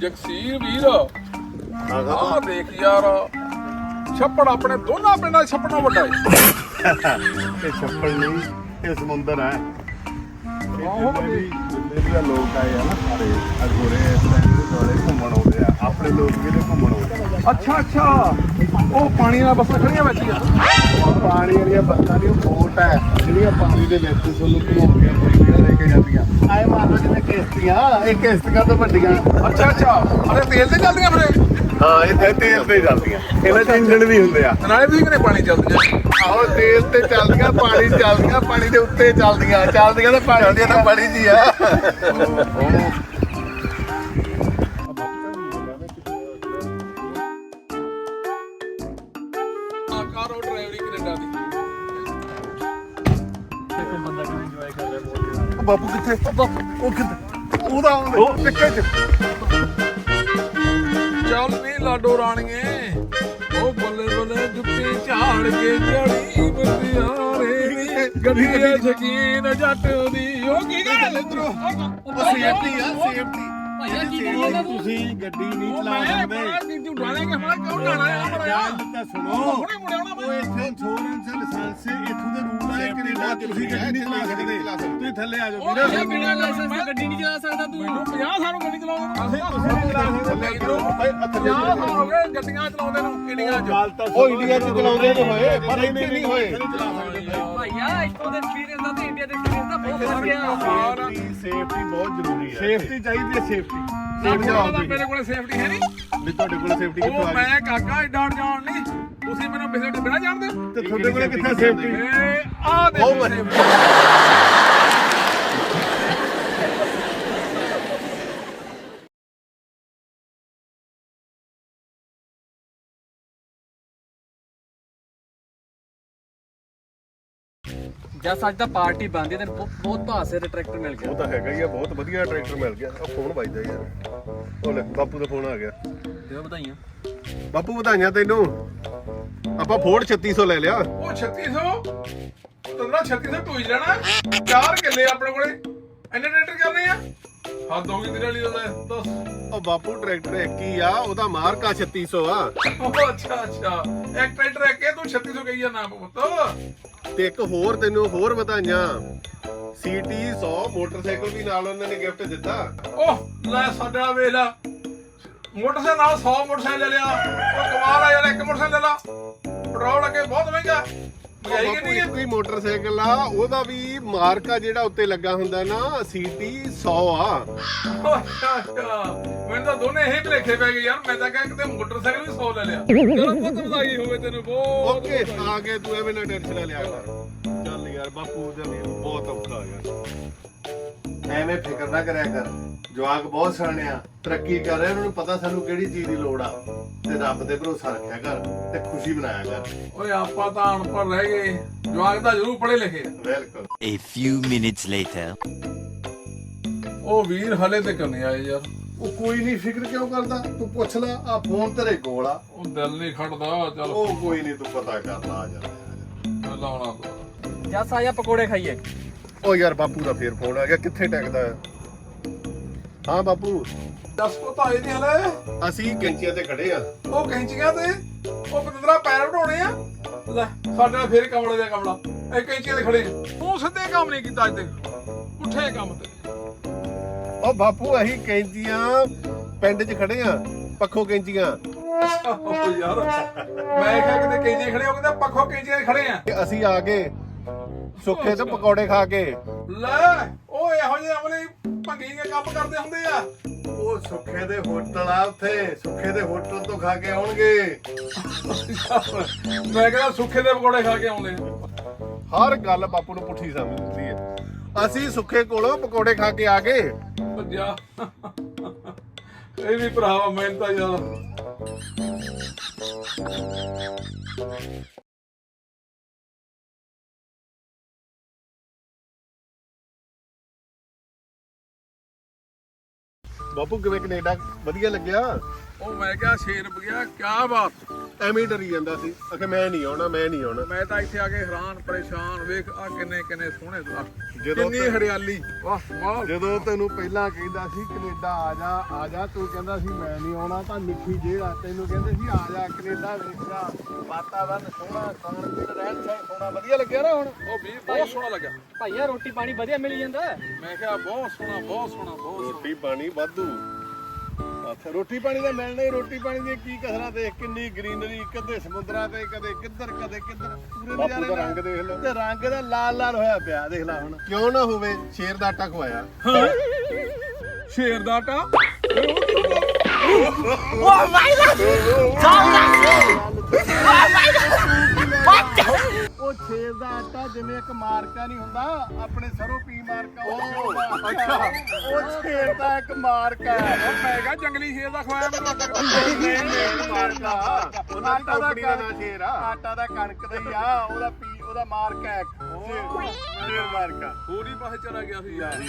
ਜਗਸੀਰ ਵੀਰ। ਆਹ ਦੇਖ ਯਾਰ ਛੱਪੜ ਆਪਣੇ ਦੋਨਾਂ ਪਿੰਡਾਂ 'ਚ ਛੱਪੜੋਂ ਵੱਡਾ ਹੈ ਇਹ ਛੱਪੜ ਨਹੀਂ ਇਹ ਸਮੁੰਦਰ ਹੈ। ਆਹੋ ਜਿੰਨੇ ਵੀ ਜਿੰਨੇ ਵੀ ਆ ਲੋਕ ਆਏ ਆ ਨਾ ਸਾਰੇ ਅਗੋਰੇ ਇਸ ਟਾਈਮ ਦੇ ਦੁਆਲੇ ਘੁੰਮਣ ਆਉਂਦੇ ਆ। ਆਪਣੇ ਲੋਕ ਵੀ ਨੇ ਘੁੰਮਣ ਆਉਂਦੇ ਆ। ਅੱਛਾ ਅੱਛਾ। ਉਹ ਪਾਣੀ ਨਾਲ ਬੱਸਾਂ ਖੜੀਆਂ ਬੈਠੀਆਂ ਉਹ ਪਾਣੀ ਵਾਲੀਆਂ ਬੱਸਾਂ ਦੀ ਬੋਟ ਹੈ। ਜਿਹੜੀਆਂ ਪਾਣੀ ਦੇ ਵਿੱਚ ਤੁਹਾਨੂੰ ਘੁਮਾਉਂਦੀਆਂ ਪੂਰੀਆਂ ਲੈ ਕੇ ਜਾਂਦੀਆਂ। ਆਏ ਮਾਰੋ ਜਿਵੇਂ ਕਿਸ਼ਤੀਆਂ ਇਹ ਕਿਸ਼ਤੀਆਂ ਤੋਂ ਵੱਡੀਆਂ। ਅੱਛਾ ਅੱਛਾ। ਅਰੇ ਤੇਲ ਤੇ ਚੱਲਦੀਆਂ ਫਿਰ ਹਾਂ ਇਹ ਤੇਲ ਤੇ ਜਾਂਦੀਆਂ ਇਹਨਾਂ 'ਚ ਇੰਜਣ ਵੀ ਹੁੰਦੇ ਆ। ਨਾਲੇ ਵੀ ਕਿਨੇ ਪਾਣੀ ਚੱਲਦੀਆਂ? ਆਹੋ ਤੇਲ ਤੇ ਚੱਲਦੀਆਂ ਪਾਣੀ ਚੱਲਦੀਆਂ ਪਾਣੀ ਦੇ ਉੱਤੇ ਚੱਲਦੀਆਂ। ਚੱਲਦੀਆਂ ਤਾਂ ਪਾਣੀ ਦੀਆਂ ਤਾਂ 'ਚ ਹੀ ਆ। ਕਾਰ ਉਹ ਡਰਾਈਵਰੀ ਕੈਨੇਡਾ ਦੀ। ਉਹ ਬਾਪੂ ਕਿੱਥੇ? ਉਹ ਕਿੱਥੇ? ਉਹਦਾ ਉਹ ਟਿੱਕੇ 'ਚ। ਚੱਲ ਨੀ ਲਾਡੋ ਰਾਣੀਏ ਉਹ ਬੱਲੇ ਬੱਲੇ ਜੁੱਤੀ ਝਾੜ ਕੇ ਜੜੀ ਬੰਦਿਆਰੇ ਗੱਡੀਏ ਸ਼ਕੀਨ ਜੱਟ ਦੀ। ਉਹ ਕੀ ਗੱਲ? ਇਧਰੋਂ। ਉਹ ਸੇਫਟੀ ਆ ਸੇਫਟੀ ਭਾਈਆ ਕੀ ਕਰੀਏ ਤੁਸੀਂ ਗੱਡੀ ਨਹੀਂ ਚਲਾ ਮੈਂ ਸਕਦੇ ਬੜਾ ਦੀ ਤੂੰ ਡਾਲੇਂਗੇ ਮੈਂ ਕਿਉਂ ਡਾਣਾ ਹੈ? ਬੜਾ ਤਾਂ ਸੁਣੋ। ਹੁਣੇ ਮੁੜਿਆ ਹੋਣਾ ਉਹ ਮੈਂ ਇੱਥੇ ਇੰਸ਼ੋਰੈਂਸ ਲਾਇਸੈਂਸ ਇੱਥੋਂ ਦੇ ਰੂਲ ਆ ਕੈਨੇਡਾ ਤੁਸੀਂ ਗੱਡੀ ਨਹੀਂ ਚਲਾ ਸਕਦੇ। ਤੁਸੀਂ ਥੱਲੇ ਆ ਜਾਓ ਵੀਰ। ਇਹ ਬਿਨਾਂ ਲਾਇਸੈਂਸ ਤੋਂ ਗੱਡੀ ਨਹੀਂ ਚਲਾ ਸਕਦਾ ਤੂੰ। ਮੈਨੂੰ 50 ਸਾਲ ਗੱਡੀ ਚਲਾਉਂਦੇ ਨੂੰ। ਅਸੀਂ ਤੁਸੀਂ ਨਹੀਂ ਚਲਾ ਸਕਦੇ ਇਧਰੋਂ 50 ਸਾਲ ਹੋ ਗਏ ਗੱਡੀਆਂ ਚਲਾਉਂਦੇ ਨੂੰ ਇੰਡੀਆ 'ਚ। ਉਹ ਇੰਡੀਆ ਚ ਚਲਾਉਂਦੇ ਤਾਂ ਹੋਏ ਪਰ ਇੱਥੇ ਨਹੀਂ ਹੋਏ। ਭਾਈਆ ਇੱਥੋਂ ਦੇ ਐਕਸਪੀਰੀਅੰਸ ਦਾ ਤੇ ਇੰਡੀਆ ਦੇ ਐਕਸਪੀਰੀਅੰਸ ਦਾ ਬਹੁਤ ਫ਼ਰਕ ਆ। ਸੇਫਟੀ ਸੇਫਟੀ ਬਹੁਤ ਜ਼ਰੂਰੀ ਹੈ ਸੇਫਟੀ ਚਾਹੀਦੀ ਹੈ ਸੇਫਟੀ ਸੇਫਟੀ ਮੇਰੇ ਕੋਲ ਸੇਫਟੀ ਹੈ ਨਹੀਂ। ਵੀ ਤੁਹਾਡੇ ਕੋਲ ਸੇਫਟੀ ਕਿੱਥੋਂ ਆ ਗਈ? ਮੈਂ ਕਾਕਾ ਏਡਾ ਜਾਣ ਨਹੀਂ। ਤੁਸੀਂ ਮੈਨੂੰ ਬਿਸਕਟ ਬਿਨਾ ਜਾਣਦੇ ਤੇ ਤੁਹਾਡੇ ਕੋਲ ਕਿੱਥੇ ਸੇਫਟੀ ਇਹ ਆ ਦੇ ਬਹੁਤ ਜਦ ਅੱਜ ਤਾਂ ਪਾਰਟੀ ਬੰਦੀ ਤੇ ਬਹੁਤ ਭਾਸੇ ਦੇ ਟਰੈਕਟਰ ਮਿਲ ਗਿਆ ਉਹ ਤਾਂ ਹੈਗਾ ਹੀ ਆ ਬਹੁਤ ਵਧੀਆ ਟਰੈਕਟਰ ਮਿਲ ਗਿਆ। ਆ ਫੋਨ ਵੱਜਦਾ ਯਾਰ। ਉਹ ਲੈ ਬਾਪੂ ਦਾ ਫੋਨ ਆ ਗਿਆ। ਦਿਓ ਵਧਾਈਆਂ। ਬਾਪੂ ਵਧਾਈਆਂ ਤੈਨੂੰ। ਆਪਾਂ ਫੋਰਡ 3600 ਲੈ ਲਿਆ। ਉਹ 3600 ਤੰਦਰਾ 3600 ਟੋਈ ਲੈਣਾ। ਚਾਰ ਕਿੱਲੇ ਆਪਣੇ ਕੋਲੇ। ਇੰਨੇ ਟਰੈਕਟਰ ਕਰਨੇ ਆ? ਹੱਦ ਹੋ ਗਈ ਤੇਰੇ ਵਾਲੀ ਦਾ ਦੱਸ। ਉਹ ਬਾਪੂ ਟਰੈਕਟਰ ਇੱਕ ਹੀ ਆ ਉਹਦਾ ਮਾਰਕਾ 3600 ਆ। ਉਹ ਅੱਛਾ ਅੱਛਾ। ਇੱਕ ਟਰੈਕਟਰ ਹੈ ਕਿ ਤੂੰ 3600 ਕਹੀ ਜਾਂਦਾ ਪੁੱਤ। ਤੇ ਇੱਕ ਹੋਰ ਤੈਨੂੰ ਹੋਰ ਵਧਾਈਆਂ। ਸੀਟੀ 100 ਮੋਟਰਸਾਈਕਲ ਵੀ ਨਾਲ ਉਹਨਾਂ ਨੇ ਗਿਫਟ ਦਿੱਤਾ। ਉਹ ਲੈ ਸਾਡਾ ਵੇਲਾ। ਮੋਟਰਸਾਈਕਲ ਨਾਲ 100 ਮੋਟਰਸਾਈਕਲ ਲੈ ਲਿਆ। ਉਹ ਕਮਾਲ ਆ ਯਾਰ, ਇੱਕ ਮੋਟਰਸਾਈਕਲ ਲੈ ਲਾ। ਪੈਟਰੋਲ ਅੱਗੇ ਬਹੁਤ ਮਹਿੰਗਾ। ਬਾਪੂ ਇੱਕ ਹੀ ਮੋਟਰਸਾਈਕਲ ਆ ਉਹਦਾ ਵੀ ਮਾਰਕਾ ਜਿਹੜਾ ਉੱਤੇ ਲੱਗਾ ਹੁੰਦਾ ਨਾ ਸੀਟੀ 100 ਆ। ਮੈਨੂੰ ਤਾਂ ਦੋਨੇ ਇਹ ਭਲੇਖੇ ਪੈ ਗਏ ਯਾਰ ਮੈਂ ਤਾਂ ਕਿਹਾ ਕਿਤੇ ਮੋਟਰਸਾਈਕਲ ਵੀ 100 ਲੈ ਲਿਆ। ਚਲੋ ਬਹੁਤ ਵਧਾਈ ਹੋਵੇ ਤੈਨੂੰ ਬਹੁਤ ਓਕੇ ਆ ਕੇ ਤੂੰ ਐਵੇਂ ਨਾ ਟੈਨਸ਼ਨ ਲਿਆ ਕਰ। ਚੱਲ ਯਾਰ ਬਾਪੂ ਦਾ ਵੀ ਬਹੁਤ ਔਖਾ ਯਾਰ। ਐਵੇਂ ਫਿਕਰ ਨਾ ਕਰਿਆ ਕਰ। ਜਵਾਕ ਬਹੁਤ ਸਿਆਣੇ ਆ ਤਰੱਕੀ ਕਰ ਰਹੇ ਉਹਨਾਂ ਨੂੰ ਪਤਾ ਸਾਨੂੰ ਕਿਹੜੀ ਚੀਜ਼ ਦੀ ਲੋੜ ਆ। ਤੇ ਰੱਬ ਤੇ ਭਰੋਸਾ ਰੱਖਿਆ ਕਰ ਤੇ ਖੁਸ਼ੀ ਬਣਾਇਆ ਕਰ। ਓਏ ਆਪਾਂ ਤਾਂ ਅਨਪੜ੍ਹ ਰਹਿ ਗਏ। ਜਵਾਕ ਤਾਂ ਜ਼ਰੂਰ ਪੜ੍ਹੇ ਲਿਖੇ ਆ। Welcome A few minutes later. ਉਹ ਵੀਰ ਹਲੇ ਤੱਕ ਨਹੀਂ ਆਏ ਯਾਰ। ਉਹ ਕੋਈ ਨਹੀਂ ਫਿਕਰ ਕਿਉਂ ਕਰਦਾ? ਤੂੰ ਪੁੱਛ ਲੈ ਆ ਫੋਨ ਤੇਰੇ ਕੋਲ ਆ। ਉਹ ਦਿਲ ਨਹੀਂ ਖੜਦਾ ਚੱਲ। ਉਹ ਕੋਈ ਨਹੀਂ ਤੂੰ ਪਤਾ ਕਰ ਲਾ ਆ ਜਾ ਲਾਉਣਾ ਤੂੰ ਜਦ ਸਾਇਆ ਪਕੌੜੇ ਖਾਈਏ। ਉਹ ਯਾਰ ਬਾਪੂ ਦਾ ਫੇਰ ਫੋਨ ਆ ਗਿਆ ਕਿੱਥੇ ਟੈਕਦਾ ਹੈ? ਹਾਂ ਬਾਪੂ। ਦੱਸ ਕੋ ਤਾਂ ਆਏ ਨਹੀਂ ਹਲੇ? ਅਸੀਂ ਕੈਂਚੀਆਂ ਤੇ ਖੜੇ ਆ। ਉਹ ਕੈਂਚੀਆਂ ਤੇ? ਉਹ ਪਤੰਦਰਾ ਪੈਰ ਵਢਾਉਣੇ ਆ। ਲੈ ਸਾਡੇ ਨਾਲ ਫੇਰ ਕਮਲੇ ਦਾ ਕਮਲਾ। ਇਹ ਕੈਂਚੀਆਂ ਤੇ ਖੜੇ। ਤੂੰ ਸਿੱਧੇ ਕੰਮ ਨਹੀਂ ਕੀਤਾ ਅੱਜ ਤੱਕ। ਉੱਠੇ ਕੰਮ ਤੇ। ਉਹ ਬਾਪੂ ਅਸੀਂ ਕੈਂਚੀਆਂ ਪਿੰਡ 'ਚ ਖੜੇ ਆ ਪੱਖੋ ਕੈਂਚੀਆਂ। ਉਹ ਯਾਰ ਮੈਂ ਕਿਹਾ ਕਿਤੇ ਕੈਂਚੀਆਂ ਖੜੇ ਹੋ ਕਿਤੇ ਪੱਖੋਂ ਕੈਂਚੀਆਂ ਤੇ ਖੜੇ ਆ। ਤੇ ਅਸੀਂ ਆ ਗਏ। ਸੁੱਖੇ ਤੇ ਪਕੌੜੇ ਖਾ ਕੇ। ਲੈ ਉਹ ਇਹੋ ਜਿਹੇ ਅਮਲੇ ਭੰਗੀ ਦੇ ਕੰਮ ਕਰਦੇ ਹੁੰਦੇ ਆ। ਉਹ ਸੁੱਖੇ ਦੇ ਹੋਟਲ ਆ ਉੱਥੇ ਸੁੱਖੇ ਦੇ ਹੋਟਲ ਤੋਂ ਖਾ ਕੇ ਆਉਣਗੇ। ਮੈਂ ਕਹਿੰਦਾ ਸੁੱਖੇ ਦੇ ਪਕੌੜੇ ਖਾ ਕੇ ਆਉਂਦੇ ਆ। ਹਰ ਗੱਲ ਬਾਪੂ ਨੂੰ ਪੁੱਠੀ ਸਮਝਦੀ ਹੈ। ਅਸੀਂ ਸੁੱਖੇ ਕੋਲੋਂ ਪਕੌੜੇ ਖਾ ਕੇ ਆ ਗਏ। ਭੱਜਿਆ। ਇਹ ਵੀ ਭਰਾਵਾ ਮੈਂ ਤਾਂ ਯਾਰ ਬਾਪੂ ਕਿਵੇਂ ਕੈਨੇਡਾ? ਵਧੀਆ ਲੱਗਿਆ? ਉਹ ਮੈਂ ਕਿਹਾ ਸ਼ੇਰ ਗਿਆ ਕੀ ਬਾਤ। ਐਵੇਂ ਹੀ ਡਰੀ ਜਾਂਦਾ ਸੀ। ਅਖੇ ਮੈਂ ਨਹੀਂ ਆਉਣਾ ਮੈਂ ਨਹੀਂ ਆਉਣਾ। ਮੈਂ ਤਾਂ ਇੱਥੇ ਆ ਕੇ ਹੈਰਾਨ ਪਰੇਸ਼ਾਨ ਵੇਖ ਆ ਕਿੰਨੇ ਕਿੰਨੇ ਸੋਹਣੇ ਦਰਖਤ ਜਦੋਂ ਕਿੰਨੀ ਹਰਿਆਲੀ। ਵਾਹ ਕਮਾਲ ਜਦੋਂ ਤੈਨੂੰ ਪਹਿਲਾਂ ਕਹਿੰਦਾ ਸੀ ਕੈਨੇਡਾ ਆ ਜਾ ਆ ਜਾ ਤੂੰ ਕਹਿੰਦਾ ਸੀ ਮੈਂ ਨਹੀਂ ਆਉਣਾ ਤਾਂ ਨਿੱਕੀ ਜਿਹੜਾ ਤੈਨੂੰ ਕਹਿੰਦੇ ਸੀ ਆ ਜਾ ਕੈਨੇਡਾ ਵੇਖਿਆ ਵਾਤਾਵਰਨ ਸੋਹਣਾ ਖਾਣ ਪੀਣ ਰਹਿਣ ਸਹਿਣ ਸੋਹਣਾ ਵਧੀਆ ਲੱਗਿਆ ਨਾ ਹੁਣ? ਉਹ ਵੀ ਬਹੁਤ ਸੋਹਣਾ ਲੱਗਾ ਭਾਈਆ ਰੋਟੀ ਪਾਣੀ ਵਧੀਆ ਮਿਲ ਜਾਂਦਾ। ਮੈਂ ਕਿਹਾ ਬਹੁਤ ਸੋਹਣਾ ਬਹੁਤ ਸੋਹਣਾ ਬਹੁਤ ਸੋਹਣਾ। ਰੋਟੀ ਪਾਣੀ ਵਾਧੂ ਅੱਛਾ ਰੋਟੀ ਪਾਣੀ ਦਾ ਮਿਲਣਾ ਹੀ ਰੋਟੀ ਪਾਣੀ ਦੀ ਕੀ ਕਸਰਾਂ ਦੇਖ ਕਿੰਨੀ ਗ੍ਰੀਨਰੀ ਕਦੇ ਸਮੁੰਦਰਾਂ ਤੇ ਕਦੇ ਕਿੱਧਰ ਕਦੇ ਕਿੱਧਰ? ਪੂਰੇ ਨਜ਼ਾਰੇ ਦਾ ਰੰਗ ਦੇਖ ਲਓ ਤੇ ਰੰਗ ਦਾ ਲਾਲ ਲਾਲ ਹੋਇਆ ਪਿਆ ਦੇਖ ਲੈ ਹੁਣ। ਕਿਉਂ ਨਾ ਹੋਵੇ ਸ਼ੇਰ ਦਾ ਆਟਾ ਖਵਾਇਆ। ਸ਼ੇਰ ਦਾ ਆਟਾ? ਉਹ ਛੇਰ ਦਾ ਆਟਾ ਜਿਵੇਂ ਇੱਕ ਮਾਰਕਾ ਨਹੀਂ ਹੁੰਦਾ ਆਪਣੇ ਸਰੋਂ ਪੀ ਮਾਰਕਾ ਉਹ ਅੱਛਾ। ਉਹ ਛੇਰ ਦਾ ਇੱਕ ਮਾਰਕਾ। ਹੈ ਉਹ ਮੈਂ ਕਿਹਾ ਜੰਗਲੀ ਸ਼ੇਰ ਦਾ ਖਵਾਇਆ ਮੈਨੂੰ ਆਟਾ। ਮਾਰਕਾ। ਉਹਦਾ ਕੰਪਨੀ ਦਾ ਨਾਂ ਸ਼ੇਰ ਆ। ਆਟਾ ਦਾ ਕਣਕ ਦਾ ਹੀ ਆ ਉਹਦਾ ਪੀ ਉਹਦਾ ਮਾਰਕਾ ਹੈ ਸ਼ੇਰ ਸ਼ੇਰ ਮਾਰਕਾ। ਹੋਰ ਪਾਸੇ ਚਲਾ ਗਿਆ ਸੀ ਯਾਰ।